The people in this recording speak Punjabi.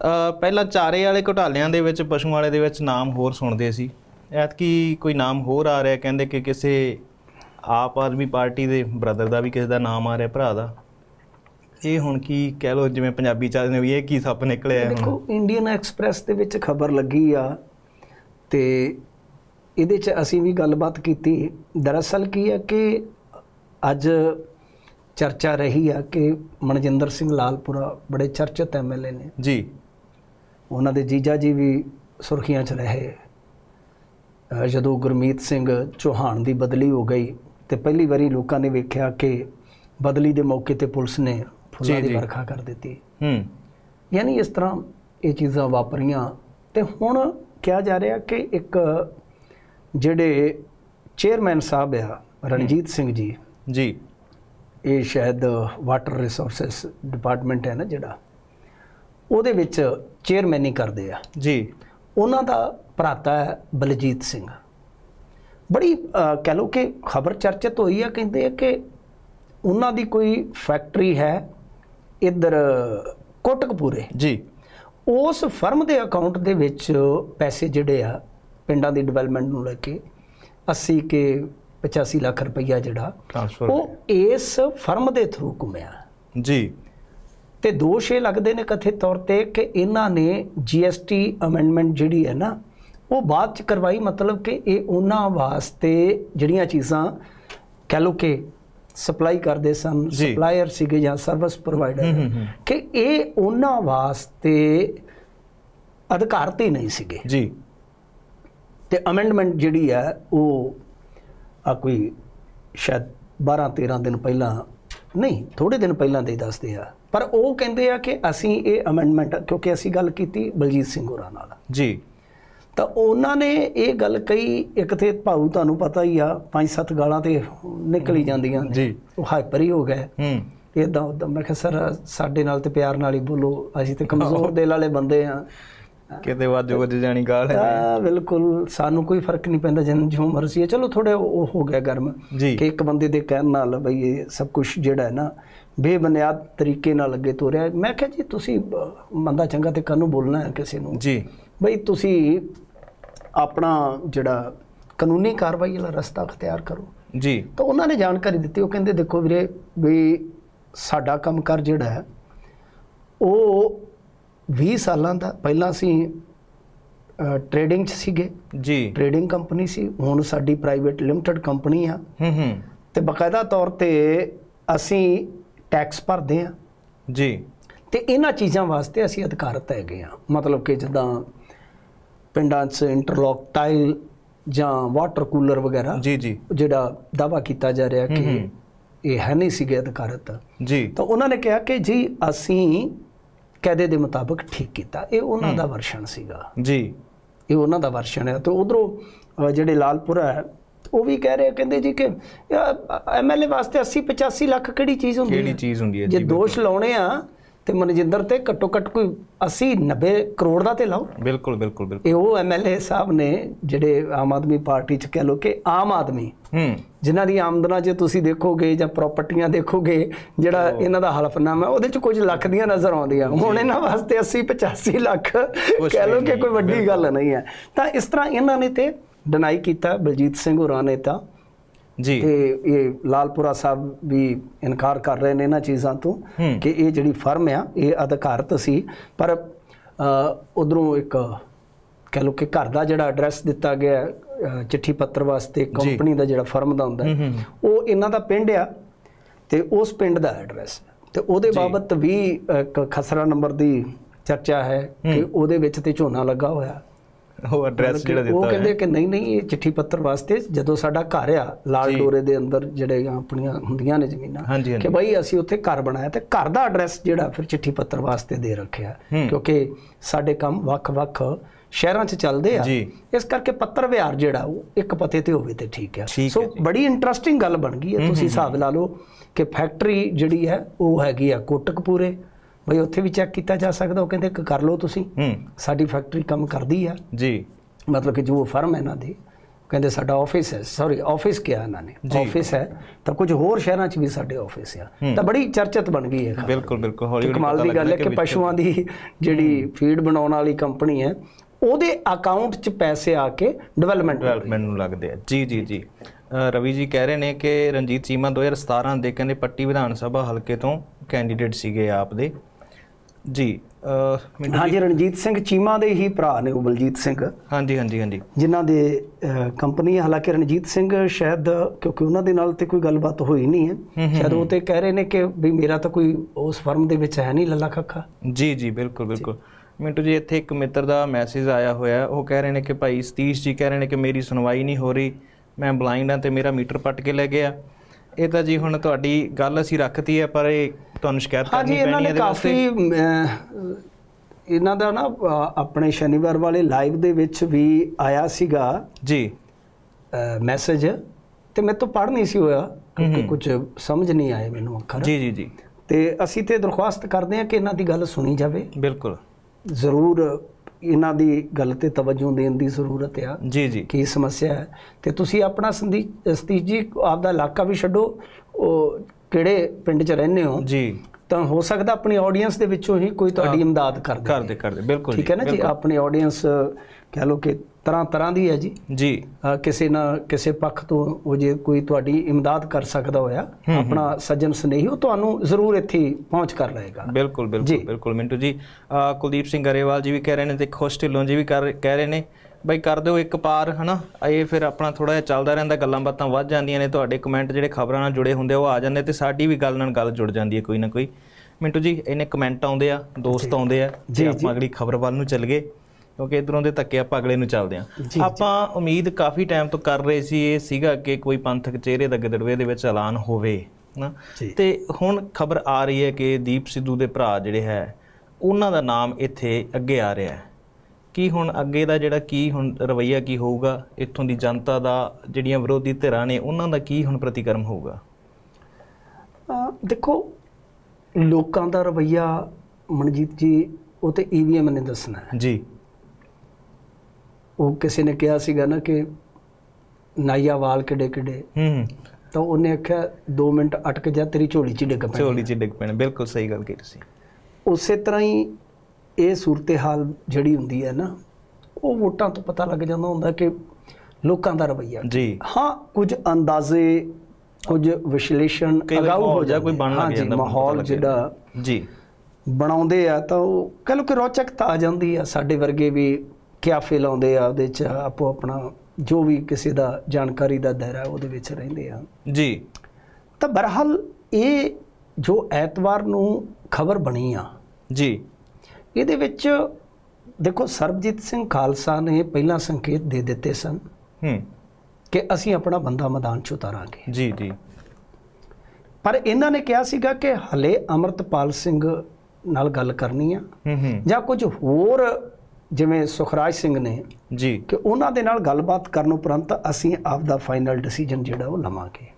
ਪਹਿਲਾਂ ਚਾਰੇ ਵਾਲੇ ਘੁਟਾਲਿਆਂ ਦੇ ਵਿੱਚ ਪਸ਼ੂ ਵਾਲੇ ਦੇ ਵਿੱਚ ਨਾਮ ਹੋਰ ਸੁਣਦੇ ਸੀ। ਐਤਕੀ ਕੋਈ ਨਾਮ ਹੋਰ ਆ ਰਿਹਾ ਕਹਿੰਦੇ ਕਿ ਕਿਸੇ ਆਪ ਆਦਮੀ ਪਾਰਟੀ ਦੇ ਬ੍ਰਦਰ ਦਾ ਵੀ ਕਿਸੇ ਦਾ ਨਾਮ ਆ ਰਿਹਾ ਭਰਾ ਦਾ। ਇਹ ਹੁਣ ਕੀ ਕਹਿ ਲੋ ਜਿਵੇਂ ਪੰਜਾਬੀ ਚੱਲਦੇ ਨੇ ਵੀ ਇਹ ਕੀ ਸੱਪ ਨਿਕਲਿਆ ਹੁਣ? ਦੇਖੋ ਇੰਡੀਅਨ ਐਕਸਪ੍ਰੈਸ ਦੇ ਵਿੱਚ ਖਬਰ ਲੱਗੀ ਆ ਤੇ ਇਹਦੇ 'ਚ ਅਸੀਂ ਵੀ ਗੱਲਬਾਤ ਕੀਤੀ। ਦਰਅਸਲ ਕੀ ਹੈ ਕਿ ਅੱਜ ਚਰਚਾ ਰਹੀ ਆ ਕਿ ਮਨਜਿੰਦਰ ਸਿੰਘ ਲਾਲਪੁਰਾ ਬੜੇ ਚਰਚਿਤ ਐਮਐਲਏ ਨੇ। ਜੀ। ਉਹਨਾਂ ਦੇ ਜੀਜਾ ਜੀ ਵੀ ਸੁਰਖੀਆਂ 'ਚ ਰਹੇ। ਜਦੋਂ ਗੁਰਮੀਤ ਸਿੰਘ ਚੌਹਾਨ ਦੀ ਬਦਲੀ ਹੋ ਗਈ ਤੇ ਪਹਿਲੀ ਵਾਰੀ ਲੋਕਾਂ ਨੇ ਵੇਖਿਆ ਕਿ ਬਦਲੀ ਦੇ ਮੌਕੇ ਤੇ ਪੁਲਿਸ ਨੇ ਫੁੱਲਾਂ ਦੀ। ਵਰਖਾ ਕਰ ਦਿੱਤੀ। ਹੂੰ। ਯਾਨੀ ਇਸ ਤਰ੍ਹਾਂ ਇਹ ਚੀਜ਼ਾਂ ਵਾਪਰੀਆਂ। ਤੇ ਹੁਣ ਕਿਹਾ ਜਾ ਰਿਹਾ ਕਿ ਇੱਕ ਜਿਹੜੇ ਚੇਅਰਮੈਨ ਸਾਹਿਬ ਆ ਰਣਜੀਤ ਸਿੰਘ ਜੀ ਜੀ। ਇਹ ਸ਼ਾਇਦ ਵਾਟਰ ਰਿਸੋਰਸਸ ਡਿਪਾਰਟਮੈਂਟ ਹੈ ਨਾ ਜਿਹੜਾ ਉਹਦੇ ਵਿੱਚ ਚੇਅਰਮੈਨੀ ਕਰਦੇ ਆ। ਜੀ। ਉਹਨਾਂ ਦਾ ਭਰਾਤਾ ਹੈ ਬਲਜੀਤ ਸਿੰਘ। ਬੜੀ ਕਹਿ ਲਓ ਕਿ ਖਬਰ ਚਰਚਿਤ ਹੋਈ ਆ ਕਹਿੰਦੇ ਆ ਕਿ ਉਹਨਾਂ ਦੀ ਕੋਈ ਫੈਕਟਰੀ ਹੈ ਇੱਧਰ ਕੋਟਕਪੂਰੇ। ਜੀ। ਉਸ ਫਰਮ ਦੇ ਅਕਾਊਂਟ ਦੇ ਵਿੱਚ ਪੈਸੇ ਜਿਹੜੇ ਆ ਪਿੰਡਾਂ ਦੀ ਡਿਵੈਲਪਮੈਂਟ ਨੂੰ ਲੈ ਕੇ 80 ਕੇ 85 ਲੱਖ ਰੁਪਈਆ ਜਿਹੜਾ ਉਹ ਇਸ ਫਰਮ ਦੇ ਥਰੂ ਘੁੰਮਿਆ। ਜੀ। ਤੇ ਦੋਸ਼ ਇਹ ਲੱਗਦੇ ਨੇ ਕਥਿਤ ਤੌਰ ਤੇ ਕਿ ਇਹਨਾਂ ਨੇ GST ਅਮੈਂਡਮੈਂਟ ਜਿਹੜੀ ਹੈ ਨਾ ਉਹ ਬਾਅਦ ਚ ਕਰਵਾਈ ਮਤਲਬ ਕਿ ਇਹ ਉਹਨਾਂ ਵਾਸਤੇ ਜਿਹੜੀਆਂ ਚੀਜ਼ਾਂ ਕਹਿ ਲਓ ਕਿ ਸਪਲਾਈ ਕਰਦੇ ਸਨ। ਸਪਲਾਇਰ ਸੀਗੇ ਜਾਂ ਸਰਵਿਸ ਪ੍ਰੋਵਾਈਡਰ। ਕਿ ਇਹ ਉਹਨਾਂ ਵਾਸਤੇ ਅਧਿਕਾਰਤ ਹੀ ਨਹੀਂ ਸੀਗੇ ਜੀ ਤੇ ਅਮੈਂਡਮੈਂਟ ਜਿਹੜੀ ਹੈ ਉਹ ਆ ਕੋਈ ਸ਼ਾਇਦ 12 13 ਦਿਨ ਪਹਿਲਾਂ ਨਹੀਂ ਥੋੜੇ ਦਿਨ ਪਹਿਲਾਂ ਦੇ ਦੱਸਦੇ ਆ ਪਰ ਉਹ ਕਹਿੰਦੇ ਆ ਕਿ ਅਸੀਂ ਇਹ ਅਮੈਂਡਮੈਂਟ ਕਿਉਂਕਿ ਅਸੀਂ ਗੱਲ ਕੀਤੀ ਬਲਜੀਤ ਸਿੰਘ ਹੋਰਾਂ ਨਾਲ। ਜੀ। ਤਾਂ ਉਹਨਾਂ ਨੇ ਇਹ ਗੱਲ ਕਹੀ ਇੱਕ ਤੇ ਭਾਊ ਤੁਹਾਨੂੰ ਪਤਾ ਹੀ ਆ ਪੰਜ ਸੱਤ ਗਾਲਾਂ ਤੇ ਨਿਕਲ ਜਾਂਦੀਆਂ। ਜੀ। ਉਹ ਹਾਈਪਰ ਹੀ ਹੋ ਗਏ। ਹੂੰ। ਇਦਾਂ ਉਦਾਂ ਮੈਂ ਕਿਹਾ ਸਰ ਸਾਡੇ ਨਾਲ ਤੇ ਪਿਆਰ ਨਾਲ ਹੀ ਬੋਲੋ ਅਸੀਂ ਤੇ ਕਮਜ਼ੋਰ ਦਿਲ ਵਾਲੇ ਬੰਦੇ ਆ। ਕਿਤੇ ਵੱਜ ਵੱਜ ਜਾਣੀ ਗਾਲ ਹੈ ਬਿਲਕੁਲ। ਸਾਨੂੰ ਕੋਈ ਫ਼ਰਕ ਨਹੀਂ ਪੈਂਦਾ ਜਿੰਨ ਜੋ ਮਰਜ਼ੀ ਹੈ। ਚਲੋ ਥੋੜੇ ਉਹ ਹੋ ਗਿਆ ਗਰਮ ਕਿ ਇੱਕ ਬੰਦੇ ਦੇ ਕਹਿਣ ਨਾਲ ਬਈ ਇਹ ਸਭ ਕੁਝ ਜਿਹੜਾ ਹੈ ਨਾ ਬੇਬੁਨਿਆਦ ਤਰੀਕੇ ਨਾਲ ਅੱਗੇ ਤੋਰਿਆ। ਮੈਂ ਕਿਹਾ ਜੀ ਤੁਸੀਂ ਮੰਦਾ ਚੰਗਾ ਤੇ ਕਾਨੂੰ ਬੋਲਣਾ ਹੈ ਕਿਸੇ ਨੂੰ? ਜੀ। ਬਈ ਤੁਸੀਂ ਆਪਣਾ ਜਿਹੜਾ ਕਾਨੂੰਨੀ ਕਾਰਵਾਈ ਵਾਲਾ ਰਸਤਾ ਅਖਤਿਆਰ ਕਰੋ। ਜੀ। ਤਾਂ ਉਹਨਾਂ ਨੇ ਜਾਣਕਾਰੀ ਦਿੱਤੀ। ਉਹ ਕਹਿੰਦੇ ਦੇਖੋ ਵੀਰੇ ਵੀ ਸਾਡਾ ਕੰਮਕਾਰ ਜਿਹੜਾ ਹੈ ਉਹ 20 ਸਾਲਾਂ ਦਾ ਪਹਿਲਾਂ ਅਸੀਂ ਟ੍ਰੇਡਿੰਗ 'ਚ ਸੀਗੇ। ਜੀ। ਟ੍ਰੇਡਿੰਗ ਕੰਪਨੀ ਸੀ। ਹੁਣ ਸਾਡੀ ਪ੍ਰਾਈਵੇਟ ਲਿਮਟਿਡ ਕੰਪਨੀ ਆ। ਹੂੰ ਹੂੰ। ਤੇ ਬਕਾਇਦਾ ਤੌਰ ਤੇ ਅਸੀਂ ਟੈਕਸ ਭਰਦੇ ਆ। ਜੀ। ਤੇ ਇਹਨਾਂ ਚੀਜ਼ਾਂ ਵਾਸਤੇ ਅਸੀਂ ਅਧਿਕਾਰਤ ਹੈਗੇ ਆ। ਮਤਲਬ ਕਿ ਜਿੱਦਾਂ ਪਿੰਡਾਂ 'ਚ ਇੰਟਰਲੌਕ ਟਾਈਲ ਜਾਂ ਵਾਟਰ ਕੂਲਰ ਵਗੈਰਾ ਜੀ ਜੀ। ਜਿਹੜਾ ਦਾਵਾ ਕੀਤਾ ਜਾ ਰਿਹਾ ਕਿ। ਇਹ ਹੈ ਨਹੀਂ ਸੀਗੇ ਅਧਿਕਾਰਤ। ਜੀ। ਤਾਂ ਉਹਨਾਂ ਨੇ ਕਿਹਾ ਕਿ ਜੀ ਅਸੀਂ ਕਾਇਦੇ ਦੇ ਮੁਤਾਬਕ ਠੀਕ ਕੀਤਾ। ਇਹ ਉਹਨਾਂ ਦਾ ਵਰਸ਼ਨ ਸੀਗਾ। ਜੀ। ਇਹ ਉਹਨਾਂ ਦਾ ਵਰਸ਼ਨ ਹੈ ਤੇ ਉਧਰੋਂ ਜਿਹੜੇ ਲਾਲਪੁਰਾ ਹੈ ਉਹ ਵੀ ਕਹਿ ਰਹੇ ਕਹਿੰਦੇ ਜੀ ਕਿ ਐਮਐਲਏ ਵਾਸਤੇ 80 85 ਲੱਖ ਕਿਹੜੀ ਚੀਜ਼ ਹੁੰਦੀ ਕਿਹੜੀ ਹੈ? ਚੀਜ਼ ਹੁੰਦੀ ਹੈ ਜੇ ਜੀ ਦੋਸ਼ ਲਾਉਣੇ ਆ ਤੇ ਮਨਜਿੰਦਰ ਤੇ ਘੱਟੋ ਘੱਟ ਕੋਈ 80 90 ਕਰੋੜ ਦਾ ਤੇ ਲਾਓ। ਬਿਲਕੁਲ ਬਿਲਕੁਲ ਬਿਲਕੁਲ। ਇਹ ਉਹ ਐਮਐਲਏ ਸਾਹਿਬ ਨੇ ਜਿਹੜੇ ਆਮ ਆਦਮੀ ਪਾਰਟੀ ਚ ਕਹਿ ਲੋ ਕਿ ਆਮ ਆਦਮੀ ਹੂੰ। ਜਿਨ੍ਹਾਂ ਦੀ ਆਮਦਨਾਂ 'ਚ ਤੁਸੀਂ ਦੇਖੋਗੇ ਜਾਂ ਪ੍ਰਾਪਰਟੀਆਂ ਦੇਖੋਗੇ ਜਿਹੜਾ ਇਹਨਾਂ ਦਾ ਹਲਫਨਾਮਾ ਹੈ, ਉਹਦੇ 'ਚ ਕੁਝ ਲੱਖ ਦੀਆਂ ਨਜ਼ਰ ਆਉਂਦੀਆਂ। ਹੁਣ ਇਹਨਾਂ ਵਾਸਤੇ 80 85 ਲੱਖ ਕਹਿ ਲਓ ਕਿ ਕੋਈ ਵੱਡੀ ਗੱਲ ਨਹੀਂ ਹੈ। ਤਾਂ ਇਸ ਤਰ੍ਹਾਂ ਇਹਨਾਂ ਨੇ ਤੇ ਡਿਨਾਈ ਕੀਤਾ ਬਲਜੀਤ ਸਿੰਘ ਹੋਰਾਂ ਨੇ ਤਾਂ। ਜੀ। ਤੇ ਇਹ ਲਾਲਪੁਰਾ ਸਾਹਿਬ ਵੀ ਇਨਕਾਰ ਕਰ ਰਹੇ ਨੇ ਇਹਨਾਂ ਚੀਜ਼ਾਂ ਤੋਂ। ਕਿ ਇਹ ਜਿਹੜੀ ਫਰਮ ਆ ਇਹ ਅਧਿਕਾਰਤ ਸੀ। ਪਰ ਉਧਰੋਂ ਇੱਕ ਕਹਿ ਲਓ ਕਿ ਘਰ ਦਾ ਜਿਹੜਾ ਐਡਰੈਸ ਦਿੱਤਾ ਗਿਆ ਚਿੱਠੀ ਪੱਤਰ ਵਾਸਤੇ ਕੰਪਨੀ ਦਾ ਜਿਹੜਾ ਫਰਮ ਦਾ ਹੁੰਦਾ। ਉਹ ਇਹਨਾਂ ਦਾ ਪਿੰਡ ਆ ਤੇ ਉਸ ਪਿੰਡ ਦਾ ਐਡਰੈਸ ਤੇ ਉਹਦੇ। ਬਾਬਤ ਵੀ ਖਸਰਾ ਨੰਬਰ ਦੀ ਚਰਚਾ ਹੈ ਕਿ ਉਹਦੇ ਵਿੱਚ ਤੇ ਝੋਨਾ ਲੱਗਾ ਹੋਇਆ ਉਹ ਐਡਰੈਸ ਜਿਹੜਾ ਉਹ ਦਿੱਤਾ ਕਹਿੰਦੇ ਹੈ ਕਿ ਨਹੀਂ ਨਹੀਂ ਇਹ ਚਿੱਠੀ ਪੱਤਰ ਵਾਸਤੇ ਜਦੋਂ ਸਾਡਾ ਘਰ ਆ ਲਾਲ। ਡੋਰੇ ਦੇ ਅੰਦਰ ਜਿਹੜੇ ਆਪਣੀਆਂ ਹੁੰਦੀਆਂ ਨੇ ਜ਼ਮੀਨਾਂ। ਕਿ ਭਾਈ ਅਸੀਂ ਉੱਥੇ ਘਰ ਬਣਾਇਆ ਤੇ ਘਰ ਦਾ ਐਡਰੈਸ ਜਿਹੜਾ ਫਿਰ ਚਿੱਠੀ ਪੱਤਰ ਵਾਸਤੇ ਦੇ ਰੱਖਿਆ। ਕਿਉਂਕਿ ਸਾਡੇ ਕੰਮ ਵੱਖ-ਵੱਖ ਸ਼ਹਿਰਾਂ 'ਚ ਚੱਲਦੇ ਆ। ਇਸ ਕਰਕੇ ਪੱਤਰ ਵਿਹਾਰ ਜਿਹੜਾ ਉਹ ਇੱਕ ਪਤੇ ਤੇ ਹੋਵੇ ਤੇ ਠੀਕ ਆ। ਸੋ। ਬੜੀ ਇੰਟਰਸਟਿੰਗ ਗੱਲ ਬਣ ਗਈ ਹੈ। ਤੁਸੀਂ ਹਿਸਾਬ ਲਾ ਲਓ ਕਿ ਫੈਕਟਰੀ ਜਿਹੜੀ ਹੈ ਉਹ ਹੈਗੀ ਆ ਕੋਟਕਪੂਰੇ। ਬਈ ਉੱਥੇ ਵੀ ਚੈੱਕ ਕੀਤਾ ਜਾ ਸਕਦਾ ਉਹ ਕਹਿੰਦੇ ਕਰ ਲਓ ਤੁਸੀਂ। ਸਾਡੀ ਫੈਕਟਰੀ ਕੰਮ ਕਰਦੀ ਆ। ਜੀ। ਮਤਲਬ ਕਿ ਜੋ ਫਰਮ ਹੈ ਇਹਨਾਂ ਦੀ ਕਹਿੰਦੇ ਸਾਡਾ ਆਫਿਸ ਹੈ। ਸੌਰੀ ਆਫਿਸ ਕਿਹਾ ਇਹਨਾਂ ਨੇ। ਆਫਿਸ ਹੈ। ਤਾਂ ਕੁਝ ਹੋਰ ਸ਼ਹਿਰਾਂ 'ਚ ਵੀ ਸਾਡੇ ਆਫਿਸ ਆ। ਤਾਂ ਬੜੀ ਚਰਚਿਤ ਬਣ ਗਈ ਹੈ। ਬਿਲਕੁਲ ਬਿਲਕੁਲ। ਹੌਲੀ ਤੇ ਹੌਲੀ ਕਮਾਲ ਦੀ ਗੱਲ ਹੈ ਕਿ ਪਸ਼ੂਆਂ ਦੀ ਜਿਹੜੀ ਫੀਡ ਬਣਾਉਣ ਵਾਲੀ ਕੰਪਨੀ ਹੈ ਉਹਦੇ ਅਕਾਊਂਟ 'ਚ ਪੈਸੇ ਆ ਕੇ ਡਿਵੈਲਪਮੈਂਟ ਡਿਵੈਲਪਮੈਂਟ ਨੂੰ ਲੱਗਦੇ ਆ। ਜੀ ਜੀ ਜੀ। ਰਵੀ ਜੀ ਕਹਿ ਰਹੇ ਨੇ ਕਿ ਰਣਜੀਤ ਚੀਮਾ 2017 ਦੇ ਕਹਿੰਦੇ ਪੱਟੀ ਵਿਧਾਨ ਸਭਾ ਹਲਕੇ ਤੋਂ ਕੈਂਡੀਡੇਟ ਸੀਗੇ ਆਪ ਦੇ। ਜੀ ਹਾਂਜੀ ਰਣਜੀਤ ਸਿੰਘ ਚੀਮਾ ਦੇ ਹੀ ਭਰਾ ਨੇ ਉਹ ਬਲਜੀਤ ਸਿੰਘ। ਹਾਂਜੀ ਹਾਂਜੀ ਹਾਂਜੀ। ਜਿਨ੍ਹਾਂ ਦੇ ਕੰਪਨੀ ਹਾਲਾਂਕਿ ਰਣਜੀਤ ਸਿੰਘ ਸ਼ਾਇਦ ਕਿਉਂਕਿ ਉਹਨਾਂ ਦੇ ਨਾਲ ਤੇ ਕੋਈ ਗੱਲਬਾਤ ਹੋਈ ਨਹੀਂ ਹੈ। ਸ਼ਾਇਦ ਉਹ ਤੇ ਕਹਿ ਰਹੇ ਨੇ ਕਿ ਵੀ ਮੇਰਾ ਤਾਂ ਕੋਈ ਉਸ ਫਰਮ ਦੇ ਵਿੱਚ ਹੈ ਨਹੀਂ ਲੱਲਾ ਖੱਖਾ। ਜੀ ਜੀ ਬਿਲਕੁਲ ਬਿਲਕੁਲ। ਮਿੰਟੂ ਜੀ ਇੱਥੇ ਇੱਕ ਮਿੱਤਰ ਦਾ ਮੈਸੇਜ ਆਇਆ ਹੋਇਆ। ਉਹ ਕਹਿ ਰਹੇ ਨੇ ਕਿ ਭਾਈ ਸਤੀਸ਼ ਜੀ ਕਹਿ ਰਹੇ ਨੇ ਕਿ ਮੇਰੀ ਸੁਣਵਾਈ ਨਹੀਂ ਹੋ ਰਹੀ। ਮੈਂ ਬਲਾਈਂਡ ਹਾਂ ਤੇ ਮੇਰਾ ਮੀਟਰ ਪੱਟ ਕੇ ਲੈ ਗਿਆ। ਇਹ ਤਾਂ ਜੀ ਹੁਣ ਤੁਹਾਡੀ ਗੱਲ ਅਸੀਂ ਰੱਖਤੀ ਹੈ ਪਰ ਇਹ ਤੁਹਾਨੂੰ ਸ਼ਿਕਾਇਤ ਕਰਨੀ ਇਹਨਾਂ ਪੈਣੀ ਨੇ ਹੈ ਇਹਦੇ ਵਾਸਤੇ। ਕਾਫੀ ਇਹਨਾਂ ਦਾ ਨਾ ਆਪਣੇ ਸ਼ਨੀਵਾਰ ਵਾਲੇ ਲਾਈਵ ਦੇ ਵਿੱਚ ਵੀ ਆਇਆ ਸੀਗਾ ਜੀ। ਮੈਸੇਜ ਤੇ ਮੇਰੇ ਤੋਂ ਪੜ੍ਹ ਨਹੀਂ ਸੀ ਹੋਇਆ ਕਿਉਂਕਿ ਕੁਝ ਸਮਝ ਨਹੀਂ ਆਏ ਮੈਨੂੰ ਅੱਖਰ। ਜੀ ਜੀ ਜੀ। ਤੇ ਅਸੀਂ ਤੇ ਦਰਖਾਸਤ ਕਰਦੇ ਹਾਂ ਕਿ ਇਹਨਾਂ ਦੀ ਗੱਲ ਸੁਣੀ ਜਾਵੇ। ਬਿਲਕੁਲ। ਜ਼ਰੂਰ ਇਹਨਾਂ ਦੀ ਗੱਲ ਤੇ ਤਵੱਜੋ ਦੇਣ ਦੀ ਜ਼ਰੂਰਤ ਆ ਜੀ ਜੀ। ਕੀ ਸਮੱਸਿਆ ਹੈ। ਤੇ ਤੁਸੀਂ ਆਪਣਾ ਸੰਦੀ ਸਤੀਸ਼ ਜੀ ਆਪਦਾ ਇਲਾਕਾ ਵੀ ਛੱਡੋ। ਉਹ ਕਿਹੜੇ ਪਿੰਡ 'ਚ ਰਹਿੰਦੇ ਹੋ? ਜੀ। ਤਾਂ ਹੋ ਸਕਦਾ ਆਪਣੀ ਆਡੀਅנס ਦੇ ਵਿੱਚੋਂ ਹੀ ਕੋਈ ਤੁਹਾਡੀ ਇਮਦਾਦ ਕਰ ਦੇ ਕਰਦੇ ਬਿਲਕੁਲ ਠੀਕ ਹੈ ਨਾ ਜੀ? ਆਪਣੀ ਆਡੀਅנס ਕਹ ਲੋ ਕਿ ਤਰ੍ਹਾਂ ਤਰ੍ਹਾਂ ਦੀ ਹੈ ਜੀ। ਜੀ। ਕਿਸੇ ਨਾ ਕਿਸੇ ਪੱਖ ਤੋਂ ਉਹ ਜੇ ਕੋਈ ਤੁਹਾਡੀ ਇਮਦਾਦ ਕਰ ਸਕਦਾ ਹੋਇਆ ਆਪਣਾ ਸੱਜਣ ਸਨੇਹੀ ਉਹ ਤੁਹਾਨੂੰ ਜ਼ਰੂਰ ਇੱਥੇ ਪਹੁੰਚ ਕਰ ਲਏਗਾ। ਬਿਲਕੁਲ ਬਿਲਕੁਲ ਬਿਲਕੁਲ ਮਿੰਟੂ ਜੀ। ਕੁਲਦੀਪ ਸਿੰਘ ਗਰੇਵਾਲ ਜੀ ਵੀ ਕਹਿ ਰਹੇ ਨੇ ਤੇ ਖੁਸ਼ ਢਿੱਲੋਂ ਜੀ ਵੀ ਕਹਿ ਰਹੇ ਨੇ। ਬਈ ਕਰ ਦਿਓ ਇੱਕ ਪਾਰ ਹਨਾ? ਇਹ ਫਿਰ ਆਪਣਾ ਥੋੜਾ ਜਿਹਾ ਚੱਲਦਾ ਰਹਿੰਦਾ ਗੱਲਾਂ ਬਾਤਾਂ ਵੱਧ ਜਾਂਦੀਆਂ ਨੇ ਤੁਹਾਡੇ ਕਮੈਂਟ ਜਿਹੜੇ ਖਬਰਾਂ ਨਾਲ ਜੁੜੇ ਹੁੰਦੇ ਉਹ ਆ ਜਾਂਦੇ ਤੇ ਸਾਡੀ ਵੀ ਗੱਲ ਨਾਲ ਗੱਲ ਜੁੜ ਜਾਂਦੀ ਹੈ ਕੋਈ ਨਾ ਕੋਈ। ਮਿੰਟੂ ਜੀ ਇਹਨੇ ਕਮੈਂਟ ਆਉਂਦੇ ਆ ਦੋਸਤ ਆਉਂਦੇ ਆ ਜੀ, ਆਪਾਂ ਅਗਲੀ ਖਬਰ ਵੱਲ ਨੂੰ ਚੱਲ ਗਏ ਕਿਉਂਕਿ ਇਧਰੋਂ ਦੇ ਧੱਕੇ ਆਪਾਂ ਅਗਲੇ ਨੂੰ ਚੱਲਦੇ ਆ ਆਪਾਂ ਉਮੀਦ ਕਾਫੀ ਟਾਈਮ ਤੋਂ ਕਰ ਰਹੇ ਸੀ ਇਹ ਸੀਗਾ ਕਿ ਕੋਈ ਪੰਥਕ ਚਿਹਰੇ ਦਾ ਗਿੱਦੜਵੇ ਦੇ ਵਿੱਚ ਐਲਾਨ ਹੋਵੇ ਨਾ। ਤੇ ਹੁਣ ਖਬਰ ਆ ਰਹੀ ਹੈ ਕਿ ਦੀਪ ਸਿੱਧੂ ਦੇ ਭਰਾ ਜਿਹੜੇ ਹੈ ਉਹਨਾਂ ਦਾ ਨਾਮ ਇੱਥੇ ਅੱਗੇ ਆ ਰਿਹਾ ਹੈ। ਕੀ ਹੁਣ ਅੱਗੇ ਦਾ ਜਿਹੜਾ ਕੀ ਹੁਣ ਰਵਈਆ ਕੀ ਹੋਊਗਾ ਇੱਥੋਂ ਦੀ ਜਨਤਾ ਦਾ ਜਿਹੜੀਆਂ ਵਿਰੋਧੀ ਧਿਰਾਂ ਨੇ ਉਹਨਾਂ ਦਾ ਕੀ ਹੁਣ ਪ੍ਰਤੀਕਰਮ ਹੋਊਗਾ? ਦੇਖੋ ਲੋਕਾਂ ਦਾ ਰਵਈਆ ਮਨਜੀਤ ਜੀ ਉਹ ਤੇ ਈਵੀਐਮ ਨੇ ਦੱਸਣਾ ਹੈ। ਜੀ। ਉਹ ਕਿਸੇ ਨੇ ਕਿਹਾ ਸੀਗਾ ਨਾ ਕਿ ਨਾਈਆ ਵਾਲ ਕਿਡੇ ਕਿਡੇ ਹੂੰ। ਤਾਂ ਉਹਨੇ ਆਖਿਆ 2 ਮਿੰਟ ਅਟਕ ਜਾ ਤੇਰੀ ਝੋਲੀ 'ਚ ਡਿੱਗ ਪੈ ਝੋਲੀ ਚ ਡਿੱਗ ਪੈਣਾ ਬਿਲਕੁਲ ਸਹੀ ਗੱਲ ਕਹੀ ਤੁਸੀਂ। ਉਸੇ ਤਰ੍ਹਾਂ ਹੀ ਇਹ ਸੂਰਤ-ਹਾਲ ਜਿਹੜੀ ਹੁੰਦੀ ਹੈ ਨਾ ਉਹ ਵੋਟਾਂ ਤੋਂ ਪਤਾ ਲੱਗ ਜਾਂਦਾ ਹੁੰਦਾ ਕਿ ਲੋਕਾਂ ਦਾ ਰਵਈਆ। ਜੀ। ਹਾਂ ਕੁਝ ਅੰਦਾਜ਼ੇ ਕੁਝ ਵਿਸ਼ਲੇਸ਼ਣ ਅਗਾਊ ਹੋ ਜਾਂਦੇ ਕੋਈ ਬਣਨ ਲੱਗ ਜਾਂਦਾ, ਮਾਹੌਲ ਜਿਹੜਾ ਜੀ। ਬਣਾਉਂਦੇ ਆ ਤਾਂ ਉਹ ਕਹ ਲਓ ਕਿ ਰੌਚਕਤਾ ਆ ਜਾਂਦੀ ਆ ਸਾਡੇ ਵਰਗੇ ਵੀ ਕਿਆਫੇ ਲਾਉਂਦੇ ਆ ਉਹਦੇ ਚ ਆਪੋ ਆਪਣਾ ਜੋ ਵੀ ਕਿਸੇ ਦਾ ਜਾਣਕਾਰੀ ਦਾ ਦਾਇਰਾ ਉਹਦੇ ਵਿੱਚ ਰਹਿੰਦੇ ਆ। ਜੀ। ਤਾਂ ਬਹਰਹਾਲ ਇਹ ਜੋ ਐਤਵਾਰ ਨੂੰ ਖਬਰ ਬਣੀ ਆ ਜੀ। ਇਹਦੇ ਵਿੱਚ ਦੇਖੋ ਸਰਬਜੀਤ ਸਿੰਘ ਖਾਲਸਾ ਨੇ ਪਹਿਲਾਂ ਸੰਕੇਤ ਦੇ ਦਿੱਤੇ ਸਨ ਹੂੰ। ਕਿ ਅਸੀਂ ਆਪਣਾ ਬੰਦਾ ਮੈਦਾਨ 'ਚ ਉਤਾਰਾਂਗੇ। ਜੀ ਜੀ। ਪਰ ਇਹਨਾਂ ਨੇ ਕਿਹਾ ਸੀਗਾ ਕਿ ਹਲੇ ਅਮਰਤਪਾਲ ਸਿੰਘ ਨਾਲ ਗੱਲ ਕਰਨੀ ਆ ਜਾਂ ਕੁਝ ਹੋਰ ਜਿਵੇਂ ਸੁਖਰਾਜ ਸਿੰਘ ਨੇ ਜੀ। ਕਿ ਉਹਨਾਂ ਦੇ ਨਾਲ ਗੱਲਬਾਤ ਕਰਨ ਉਪਰੰਤ ਅਸੀਂ ਆਪ ਦਾ ਫਾਈਨਲ ਡਿਸੀਜਨ ਜਿਹੜਾ ਉਹ ਲਵਾਂਗੇ।